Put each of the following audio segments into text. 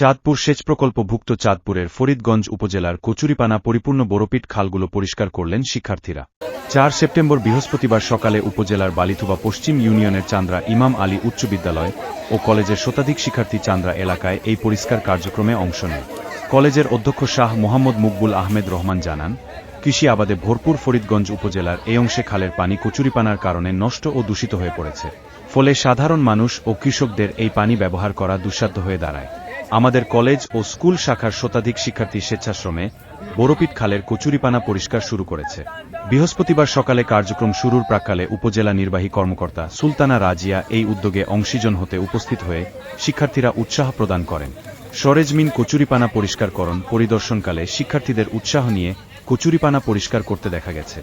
চাঁদপুর সেচ প্রকল্পভুক্ত চাঁদপুরের ফরিদগঞ্জ উপজেলার কচুরিপানা পরিপূর্ণ বোরোপিট খালগুলো পরিষ্কার করলেন শিক্ষার্থীরা। চার সেপ্টেম্বর বৃহস্পতিবার সকালে উপজেলার বালিথুবা পশ্চিম ইউনিয়নের চান্দ্রা ইমাম আলী উচ্চ বিদ্যালয় ও কলেজের শতাধিক শিক্ষার্থী চান্দ্রা এলাকায় এই পরিষ্কার কার্যক্রমে অংশ নেয়। কলেজের অধ্যক্ষ শাহ মোহাম্মদ মুকবুল আহমেদ রহমান জানান, কৃষি আবাদে ভরপুর ফরিদগঞ্জ উপজেলার এই অংশে খালের পানি কচুরিপানার কারণে নষ্ট ও দূষিত হয়ে পড়েছে, ফলে সাধারণ মানুষ ও কৃষকদের এই পানি ব্যবহার করা দুঃসাধ্য হয়ে দাঁড়ায়। আমাদের কলেজ ও স্কুল শাখার শতাধিক শিক্ষার্থী স্বেচ্ছাশ্রমে বোরোপিট খালের কচুরিপানা পরিষ্কার শুরু করেছে। বৃহস্পতিবার সকালে কার্যক্রম শুরুর প্রাক্কালে উপজেলা নির্বাহী কর্মকর্তা সুলতানা রাজিয়া এই উদ্যোগে অংশীজন হতে উপস্থিত হয়ে শিক্ষার্থীরা উৎসাহ প্রদান করেন। সরেজমিন কচুরিপানা পরিষ্কারকরণ পরিদর্শনকালে শিক্ষার্থীদের উৎসাহ নিয়ে কচুরিপানা পরিষ্কার করতে দেখা গেছে।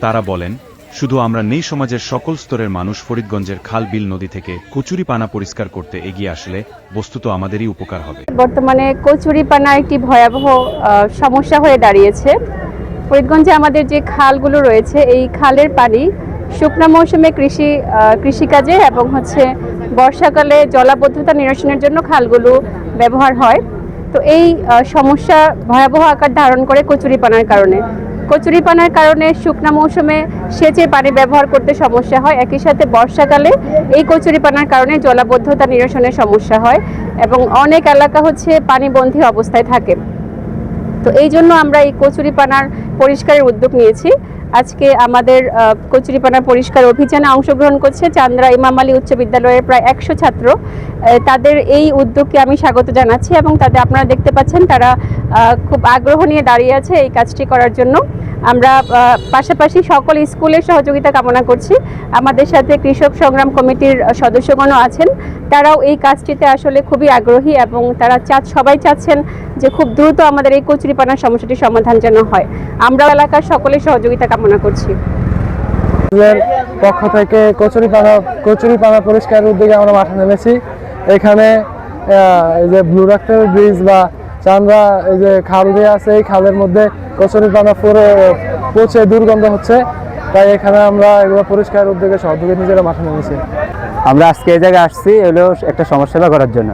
তারা বলেন শুধু আমরা নেই সমাজের সকল স্তরের মানুষ ফরিদগঞ্জের খাল বিল নদী থেকে কচুরিপানা পরিষ্কার করতে এগিয়ে আসলে বস্তুত আমাদেরই উপকার হবে। বর্তমানে কচুরিপানা একটি ভয়াবহ সমস্যা হয়ে দাঁড়িয়েছে। ফরিদগঞ্জে আমাদের যে খালগুলো রয়েছে, এই খালের পানি শুকনো মৌসুমে কৃষি কৃষিকাজে এবং হচ্ছে বর্ষাকালে জলাবদ্ধতা নিরসনের জন্য খালগুলো ব্যবহার হয়। তো এই সমস্যা ভয়াবহ আকার ধারণ করে কচুরিপানার কারণে। কচুরিপানার কারণে শুকনা মৌসুমে সেচে পানি ব্যবহার করতে সমস্যা হয়। একই সাথে বর্ষাকালে এই কচুরিপানার কারণে জলাবদ্ধতা নিরসনের সমস্যা হয় এবং অনেক এলাকা হচ্ছে পানিবন্ধী অবস্থায় থাকে। তো এই জন্য আমরা এই কচুরিপানার পরিষ্কারের উদ্যোগ নিয়েছি। আজকে আমাদের কচুরিপানা পরিষ্কার অভিযানে অংশগ্রহণ করছে চান্দ্রা ইমাম আলী উচ্চ বিদ্যালয়ের প্রায় একশো ছাত্র। তাদের এই উদ্যোগকে আমি স্বাগত জানাচ্ছি এবং তাদের আপনারা দেখতে পাচ্ছেন তারা খুব আগ্রহ নিয়ে দাঁড়িয়ে আছে এই কাজটি করার জন্য। আমরা পাশাপাশি সকল স্কুলের সহযোগিতা কামনা করছি। আমাদের সাথে কৃষক সংগ্রাম কমিটির সদস্যগণও আছেন। তারাও এই কাজটিতে আসলে খুবই আগ্রহী এবং তারা চা সবাই চাচ্ছেন যে খুব দ্রুত আমাদের এই কচুরিপানার সমস্যাটির সমাধান যেন হয়। আমরা এলাকার সকলের সহযোগিতা কামনা করছি। পক্ষ থেকে কচুরিপানা কচুরিপানা পরিষ্কার উদ্যোগে আমরা মাঠে নেমেছি। এখানে যে ব্লু ডাক্তার ব্রিজ বা চান্দ্রা এই যে খাল দিয়ে আছে, এই খালের মধ্যে কচুরিপানা পরে, পচে দুর্গন্ধ হচ্ছে। তাই এখানে আমরা এগুলো পরিষ্কার উদ্যোগে সহযোগী নিজেরা মাঠে নেমেছি। আমরা আজকে এই জায়গায় আসছি এগুলো একটা সমাজসেবা করার জন্য।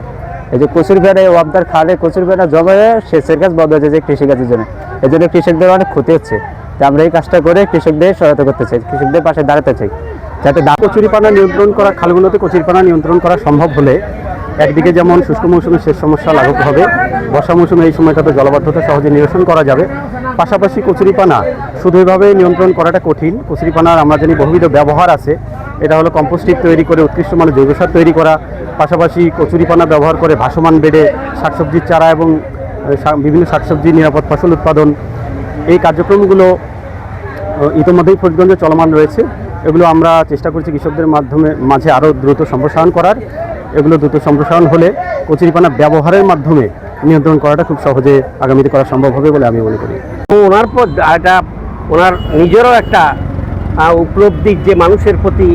এই যে কচুর পেড়ে ওয়াবদার খালে কচুর পেড়া জমে সেচের কাজ বন্ধ হয়েছে যে কৃষিকাজের জন্য। এই জন্য কৃষকদের অনেক ক্ষতি হচ্ছে। তা আমরা এই কাজটা করে কৃষকদের সহায়তা করতে চাই, কৃষকদের পাশে দাঁড়াতে চাই। যাতে দা কচুরিপানা নিয়ন্ত্রণ করা, খালগুলোতে কচুরিপানা নিয়ন্ত্রণ করা সম্ভব হলে একদিকে যেমন শুষ্ক মৌসুমে শেষ সমস্যা লাঘব হবে, বর্ষা মৌসুমে এই সময়টাতে জলবদ্ধতা সহজে নিরসন করা যাবে। পাশাপাশি কচুরিপানা, শুধু এভাবে নিয়ন্ত্রণ করাটা কঠিন। কচুরিপানার আমরা জানি বহুবিধ ব্যবহার আছে। এটা হলো কম্পোস্টিক তৈরি করে উৎকৃষ্ট মানের জৈব সার তৈরি করা। পাশাপাশি কচুরিপানা ব্যবহার করে ভাসমান বেডে শাকসবজির চারা এবং বিভিন্ন শাকসবজির নিরাপদ ফসল উৎপাদন। এই কার্যক্রমগুলো ইতোমধ্যেই ফরিদগঞ্জে চলমান রয়েছে। এগুলো আমরা চেষ্টা করছি কৃষকদের মাধ্যমে, মাঝে আরও দ্রুত সম্প্রসারণ করার। এগুলো দ্রুত সম্প্রসারণ হলে কচুরিপানা ব্যবহারের মাধ্যমে নিয়ন্ত্রণ করাটা খুব সহজে আগামীতে করা সম্ভব হবে বলে আমি মনে করি। ওনার পর একটা ওনার নিজেরও একটা আহ, উপলব্ধি যে মানুষের প্রতি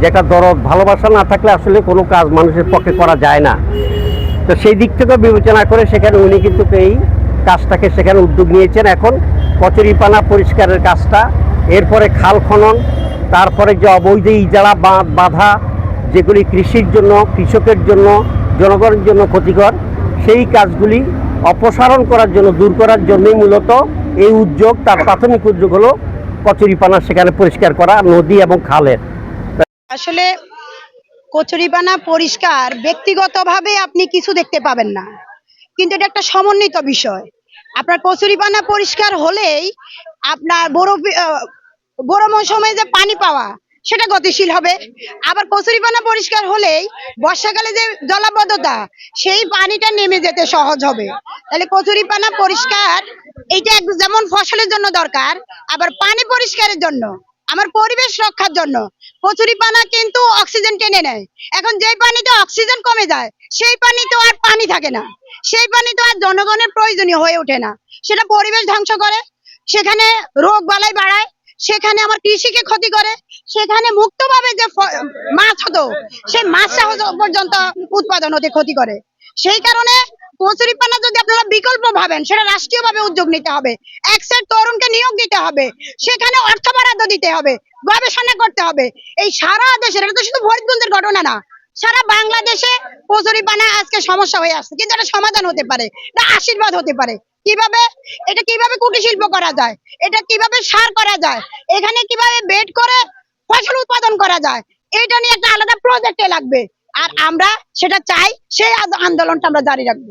যে একটা দরদ ভালোবাসা না থাকলে আসলে কোনো কাজ মানুষের পক্ষে করা যায় না। তো সেই দিক থেকে বিবেচনা করে সেখানে উনি কিন্তু এই কাজটাকে সেখানে উদ্যোগ নিয়েছেন। এখন কচুরিপানা পরিষ্কারের কাজটা এরপরে খাল খনন তারপরে যে অবৈধ ইজারা বাধা যেগুলি কৃষির জন্য, কৃষকের জন্য, জনগণের জন্য ক্ষতিকর, সেই কাজগুলি অপসারণ করার জন্য, দূর করার জন্যই মূলত এই উদ্যোগ, তার প্রাথমিক উদ্যোগ হলো কচুরিপানা, সেখানে পরিষ্কার করা, নদী এবং খালের। আসলে কচুরিপানা পরিষ্কার, ব্যক্তিগতভাবে আপনি কিছু দেখতে পাবেন না। কিন্তু এটা একটা সমন্বিত বিষয়। আপনার কচুরিপানা পরিষ্কার হলেই আপনার বড় বড় মৌসুমে যে পানি পাওয়া সেটা গতিশীল হবে। আবার কচুরিপানা পরিষ্কার হলেই বর্ষাকালে যে জলাবদ্ধতা, সেই পানিটা নেমে যেতে সহজ হবে। তাহলে কচুরিপানা পরিষ্কার, এইটা যেমন ফসলের জন্য দরকার, আবার পানি পরিষ্কারের জন্য, আমার পরিবেশ রক্ষার জন্য। কচুরিপানা কিন্তু অক্সিজেন টেনে নেয়। এখন যেই পানিতে অক্সিজেন কমে যায়, সেই পানি তো আর পানি থাকে না। সেই পানি তো আর জনগণের প্রয়োজনীয় হয়ে ওঠে না। সেটা পরিবেশ ধ্বংস করে, সেখানে রোগ বালাই বাড়ায় সেখানে আমার কৃষিকে ক্ষতি করে, সেখানে মুক্তভাবে যে মাছ হতো সেই মাছটা পর্যন্ত উৎপাদন হতে ক্ষতি করে। সেই কারণে কচুরিপানা যদি আপনারা বিকল্প ভাবেন, সেটা উদ্যোগ নিতে হবে। তরুণকে নিয়োগ দিতে হবে, সেখানে অর্থ বরাদ্দ দিতে হবে, গবেষণা করতে হবে। এই সারা দেশের এটা তো শুধু ঘটনা না, সারা বাংলাদেশে কচুরি পানা আজকে সমস্যা হয়ে আসছে। কিন্তু এটা সমাধান হতে পারে, এটা আশীর্বাদ হতে পারে। কীভাবে? এটা কীভাবে কুটির শিল্প করা যায়? এটা কীভাবে সার করা যায়? এখানে কীভাবে বেড করে ফসল উৎপাদন করা যায় এটা নিয়ে একটা আলাদা প্রজেক্টে লাগবে। আর আমরা সেটা চাই, সেই আন্দোলনটা আমরা জারি রাখব।